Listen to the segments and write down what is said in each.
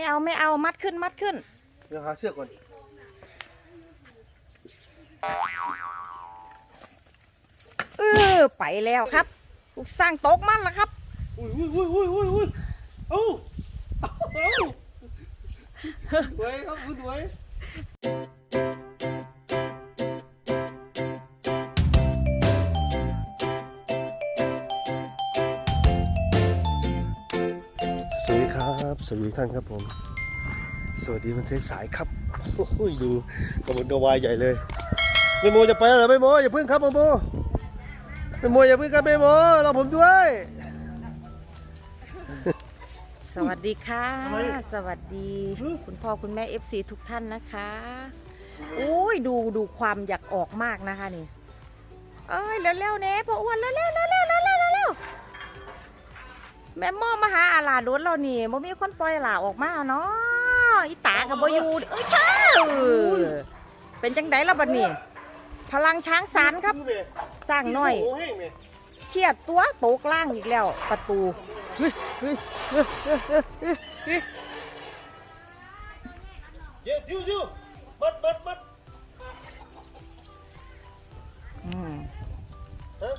ไม่เอาไม่เอามัดขึ้นมัดขึ้น เดี๋ยวหาเชือกก่อน เออไปแล้วครับลูกสร้างตกมันแล้วครับ อุ้ยอุ้ยอุ้ยอุ้ยอุ้ยอุ้ยเอ้าเอ้าเอ้าสวยครับคุณสวย สดีครับสวัสดีท่านครับผม สวัสดีมันเส้นสายครับโอ้ยดูกระวนกระวายใหญ่เลยแม่โมจะไปเหรอแม่โมอย่าเพิ่งครับแม่โมแม่โมอย่าเพิ่งครับแม่โมรอผมด้วยสวัสดีค่ะ สวัสดีคุณพ่อคุณแม่ FC ทุกท่านนะคะอุ้ยดูดูความอยากออกมากนะคะนี่ เอ้ยเร็วๆเน่พออ้วนเร็วๆเร็วๆเร็ว แม่ม่อมาหาอาหลาโดนเรานี่บ่มีคนปล่อยหลาออกมาเนาะอีตากับบ่อยู่เอ้ยเช้าเป็นจังไดล่ะบัดนี้ พลังช้างสารครับ สร้างน้อยเครียดตัวตกล่างอีกแล้ว ประตูเดี๋ยวดิวดิวมัดมัดมัดมฮะ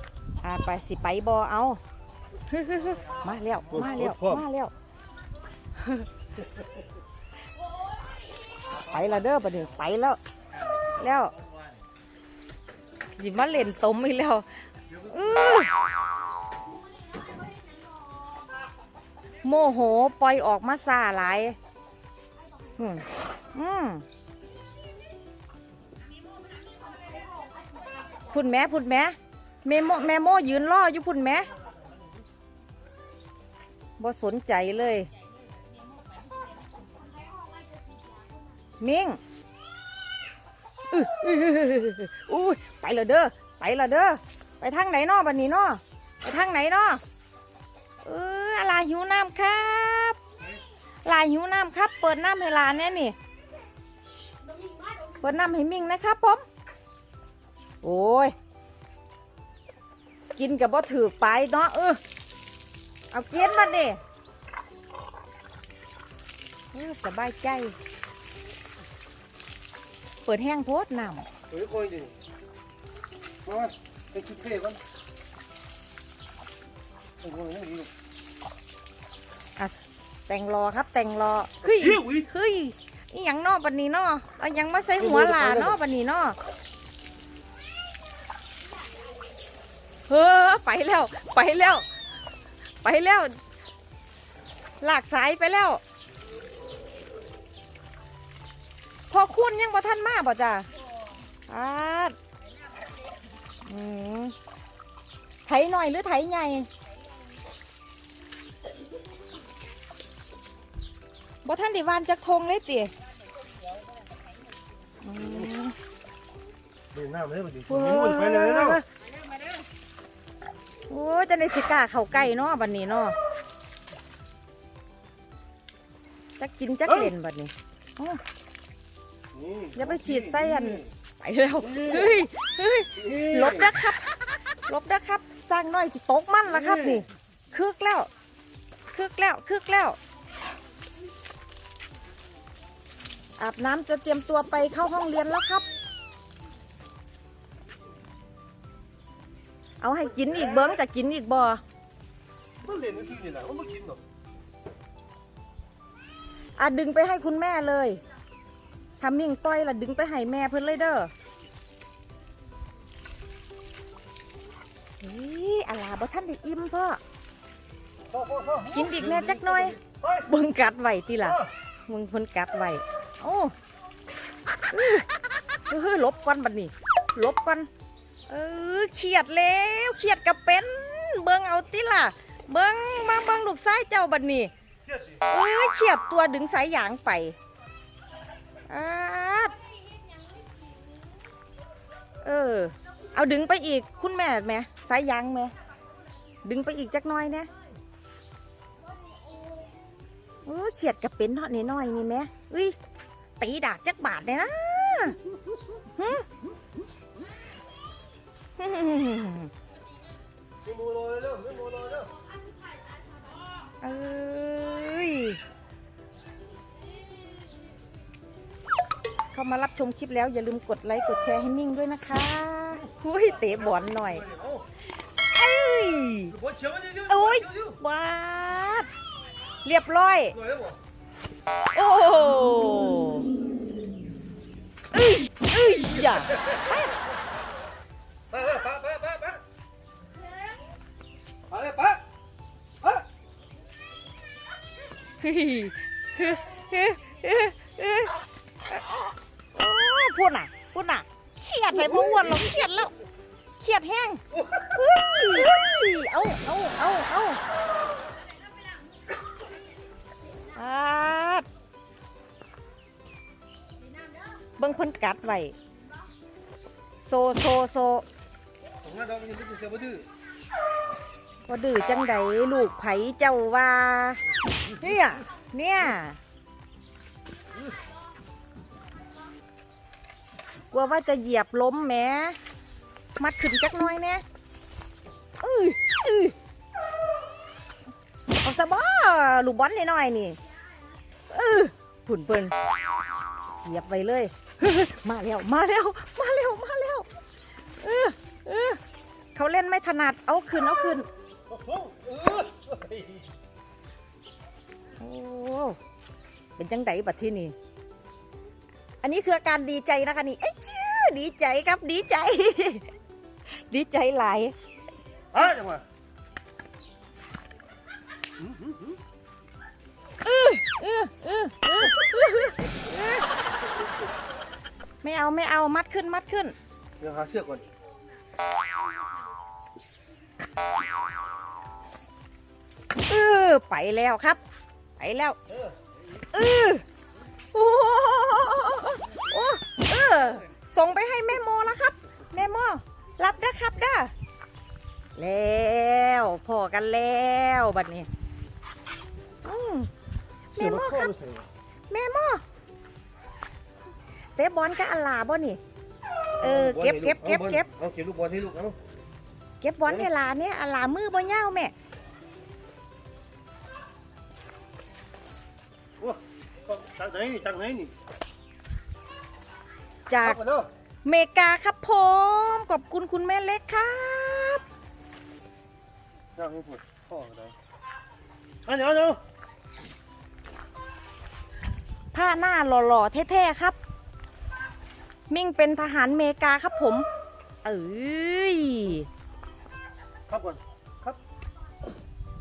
อ่าไปสิไปบอเอา มาแล้วมาแล้วโอ้โหมาแล้วไปและเด้อประเดี๋ยวไปแล้ว แล้วหยิบมาเล่นตมอีกแล้วอื้อโมโหปล่อยออกมาซาหลายอืมอืมพุ่นแม่พุ่นแม่แม่โมแม่โมยืนรออยู่พุ่นแม่ บ่สนใจเลย มิงอุ้ยไปและเด้อไปและเด้อไปทางไหนนอบันนี้นอไปทางไหนนอเออลาหิวน้ำครับลาหิวน้ำครับ เปิดน้ำให้ลานแน่นี่ เปิดน้ำให้มิงนะครับผมโอ้ยกินกับบ่ถือไปเนาะเออ เอาเกียนมาดิเออสบายใจ เปิดแห้งโพดน้เฮ้ยคอยดิมามาไปชุดเพ่ก่อนโอ้โหนี่ดีำอะแต่งรอครับแต่งรอเฮ้ยเฮ้ยอุ๊ยเฮ้ยอีหยังนอบันนี้นอเอาหยังมาใส่หัวหลานอบันนี้นอเฮ้อไปแล้ว ไปแล้ว ไปแล้ว หลากสายไปแล้ว พอคุณยังบ่ทันมาบ่จ้ะอาดอืมไถหน่อยหรือไถใหญ่บ่ท่านด้วานจักทงเลยติอืมเดินหน้าเลยมาดินี่ไปเลยแล้ว โอ้ยจะในสิกล้าเข้าใกล้เนาะบัดนี้เนาะจักกินจักเล่นบัดนี้อ้ออย่าไปฉีดไส้อันไปแล้วเฮ้ยเฮ้ยหลบนะครับหลบนะครับสร้างน้อยสิตกมันแล้วครับนี่คึกแล้ว คึกแล้วคึกแล้ว อาบน้ำจะเตรียมตัวไปเข้าห้องเรียนแล้วครับ เอาให้กินอีกเบิ้งจะกินอีกบ่มันเล่นนี่นี่แหละมันไม่กินหรอกอะดึงไปให้คุณแม่เลยทำมิ่งต้อยละดึงไปให้แม่เพิ่นเลยเด้อเฮ้ยอาลาบ่ท่านได้อิ่มพ่อพ่อพ่อพ่อกินอีกแม่จักหน่อยไปเบิ่งกัดไว้ติล่ะมึงเพิ่นกัดไว้โอ้อื้อเฮ้ยหลบก่อนบัดนี้หลบก่อน เออเครียดแล้วเครียดกับเป็น เบิ่งเอาติล่ะ เบิ่งมาเบิ่งลูกชายเจ้าบัดนี้เอ้ยเฉียดตัวดึงสายยางไปอาดเออ เอาดึงไปอีกคุณแม่แม่สายยางแม่ดึงไปอีกจักน้อยเนี่ยเออเฉียดกับเป็นเทอดน้อยนี่แม่อุ้ยตีดากจักบาทเลยนะหึ ไม่มูลอยเร็วไม่มูลอยเร็วเอ้ยามารับชมคลิปแล้วอย่าลืมกดไลค์กดแชร์ให้มิ่งด้วยนะคะหุ้ยเตะบอลหน่อยเอ้ยบอลเขียวมันเยอะโอ้ยบาดเรียบร้อยหน่อยแล้วบ่โอ้เอ้ยเอ้ยอย่า พูดน่ะพูดน่ะเครียดเลยพ่ออ้วนเราเครียดแล้วเครียดแห้งเฮ้ยเอาเอาเอาเอาอาดเบิ่งพ้นกัดไว้โซโซโซผมว่าเรายังไม่ถึงเสียบดื้อว่าดื้อจังใดลูกไผเจ้าว่า เนี่ยเนี่ยกลัวว่าจะเหยียบล้มแหมมัดขึ้นจักน้อยเนี่ยอื้ออือเอาซะบ่ลูกบอลน้อยๆนี่อือผุ่นเปิ้นเหยียบไปเลย มาแล้วมาแล้วมาแล้วมาแล้วเออเออเขาเล่นไม่ถนัดเอาขึ้นเอาขึ้น โอ้โหเออโอ้ เป็นจังไดบัดที่นี่ อันนี้คืออาการดีใจนะคะนี่ เอ้ยชื่อดีใจครับดีใจ ดีใจหลายอะจังหวะเออเออเออเออไม่เอาไม่เอามัดขึ้นมัดขึ้น เดี๋ยวหาเชือกก่อน เออไปแล้วครับ ไปแล้วเออเออโอ้โหโอ้เออส่งไปให้แม่โมแล้วครับ แม่โมรับเด้อครับเด้อแล้วพอกันแล้วบัดนี้อืมแม่โมครับ แม่โมเตะบอลกับอัลลาบ่นี่ เออเก็บเก็บเก็บเก็บเอาเก็บลูกบอลให้ลูกเอาเก็บบอลให้หลานเนี่ยอัลลามือบ่ยาวแม่ จากไหนนี่จากไหนนี่จากเอไปแล้วเมกาครับผมขอบคุณคุณแม่เล็กครับจากให้พูดพ่อก็ได้อันเดี๋ยวเดี๋ยวผ้าหน้าหล่อๆเท่ๆครับ มิ่งเป็นทหารเมกาครับผม เอ้ยครับก่อนครับ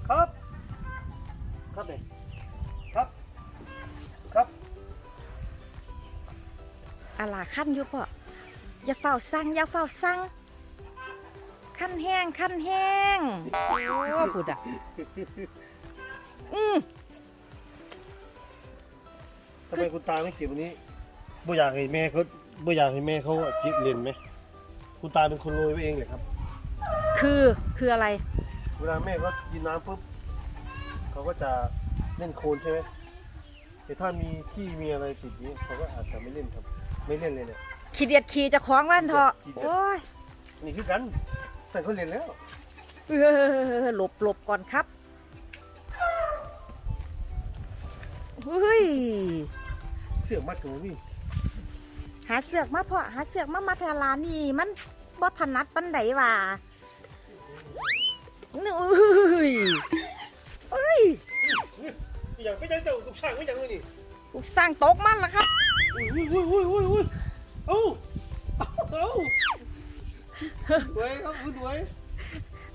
ครับ ครับเลย อะลาขั้นอยู่พ่ออย่าเฝ้าสั่งอย่าเฝ้าสั่งขั้นแห้งขั้นแห้งโอ้พูดอะอืมทำไมคุณตาไม่เก็บวันนี้บ่อยากให้แม่เขาบ่อยากให้แม่เขาอะคิดเรียนไหมคุณตาเป็นคนโรยไว้เองเลยครับ คือคืออะไร เวลาแม่เขากินน้ำปุ๊บเขาก็จะเล่นโคลนใช่ไหมแต่ถ้ามีที่มีอะไรติดนี้เขาก็อาจจะไม่เล่นครับ ไม่เล่นเลยเนี่ย ขี้เดียดขี้จะคล้องวันเถอะโอ้ยนี่คือกันแต่เขาเล่นแล้วเออหลบหลบก่อนครับเฮ้ยเสื้อมัดของนี่หาเสือกมาเพาะหาเสือกมามาทาลานี่มันบ่ถนัดปันไดว่านี่เอ้ยเอ้ยไม่อยากไม่อยากเจ้าลูกช่างไม่อยากเลยนี่ลูก สร้างตกมันละครับอุ้ยอุ้ยอุ้ยอุ้ยอุ้ยเอ้าเอ้าหวยครับคุณหวย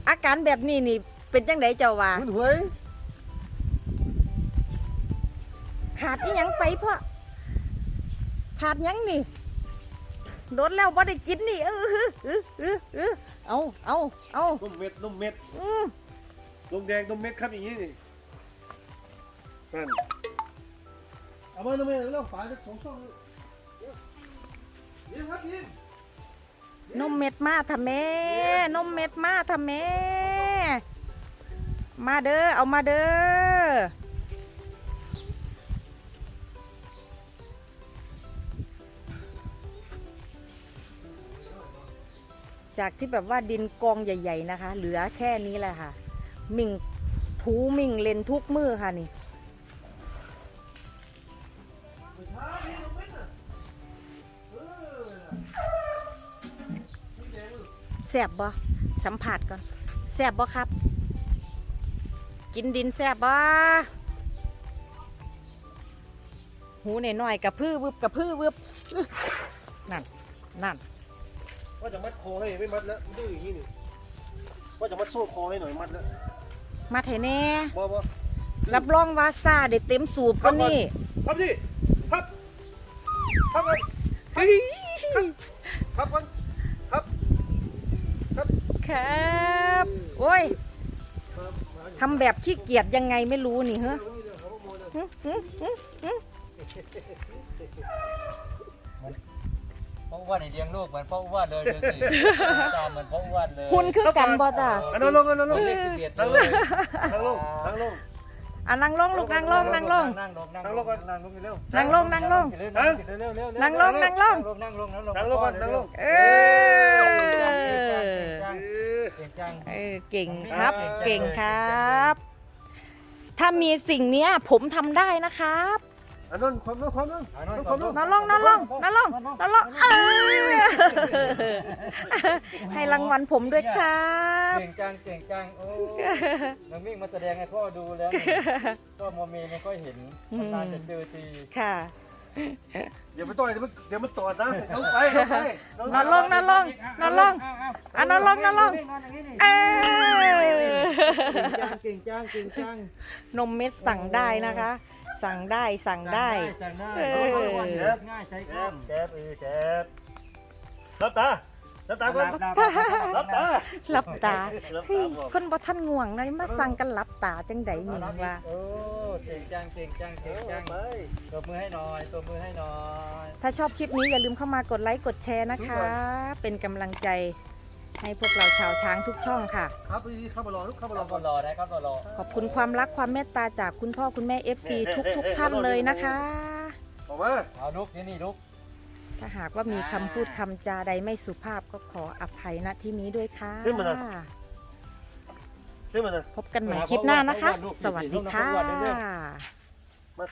อาการแบบนี้นี่เป็นจังไดเจ้าว่าคุณหวยขาดอีหยังไปพ่อขาดหยังนี่โดนแล้วบ่ได้กินนี่เออเออเออเออเออเอาเอาเอานมเม็ดนมเม็ดอืมนมแดงนมเม็ดครับอย่างนี้นี่นั่น เอามานมเม็ดแล้วฝาจะสองช่องนี่ครับยินนมเม็ดมาทำแม่นมเม็ดมาทำแม่มาเด้อ เอามาเด้อ จากที่แบบว่าดินกองใหญ่ ๆ นะคะ เหลือแค่นี้แหละค่ะ มิ่งถูมิ่งเลนทุกมือค่ะนี่ ซ่บบ่สัมผัสก่อนแซ่บบ่ครับ กินดินแซ่บบ่หูหน่อยๆกระพือวึบกระพือวึบอื้อนั่นนั่นว่าจะมัดคอให้ไม่มัดแล้วมันดื้ออย่างนี้นี่ว่าจะมัดโซ่คอให้หน่อยมัดแล้วมาเถอะแน่บ่บ่รับรองว่าซาได้เต็มสูบก็นี่พับดิพับพับเลยเฮ้ยพับก่อนพับ ครับโอ้ยครับทำแบบขี้เกียจยังไงไม่รู้นี่เหรอหึหึหึหึเพราะอ้ว่าในเลี้ยงลูกเหมือนพ่ออ้วนเลยดูสิตามเหมือนพ่ออ้วนเลยคุณคือกันบ่จ้ะอันนั้นลงอันนั้นลงเลขสิบเอ็ดนั่งลเลงยนั่งลงนั่งลงอะนั่งลงลูกนั่งลงนั่งลงนั่งลงนั่งลงก่อนนั่งลงเร็วนั่งลงนั่งลงเร็วเร็วเร็วเร็วนั่งลงนั่งลงนั่งลงนั่งลงนั่งลงก่อนนั่งลงเออ เก่งจัง เออเก่งครับ เก่งครับ ถ้ามีสิ่งเนี้ยผมทำได้นะครับอันนั้นความนั้นความนั้นความนั้นนอนลงนอนลงนอนลงนอนลงเออให้รางวัลผมด้วยครับ เก่งจังเก่งจังโอ้น้องมิ่งมาแสดงให้พ่อดูแล้วก็โมเมไม่ค่อยเห็นนานจะเจอทีค่ะ เดี๋ยวไปต่อยเดี๋ยวมันเดี๋ยวมันตอดนะน้องไปน้องไปนอนลงนอนลงนอนลงอะนอนลงนอนลงเออเก่งจังเก่งจังนมเม็ดสั่งได้นะคะ สั่งได้สั่งได้สั่งได้เออง่ายใช้แกกล้องบแกบเออแกบรับตา รับตาก่อนดับรับตาหลับตารับเฮ้ยตาบอกคนบ่ทันง่วงเลยมาสั่งกันหลับตาจังใดหนิว่าโอ้เก่งจังเก่งจังเก่งจังไปตัวมือให้หน่อยตัวมือให้หน่อยถ้าชอบคลิปนี้อย่าลืมเข้ามากดไลค์กดแชร์นะคะ เป็นกำลังใจให้พวกเราชาวช้างทุกช่องค่ะ ครับไปเข้ามารอลูกเข้ามารอก็ก่อนรอได้ครับรอขอบคุณความรักความเมตตาจากคุณพ่อคุณแม่ FC ทุกทุกๆท่านเลยนะคะออกมาเอาลุกนี่นี่ลุก ถ้าหากว่ามีคำพูดคำจาใดไม่สุภาพก็ขออภัยณที่นี้ด้วยค่ะ ขึ้นมานะพบกันใหม่คลิปหน้านะคะ สวัสดีค่ะ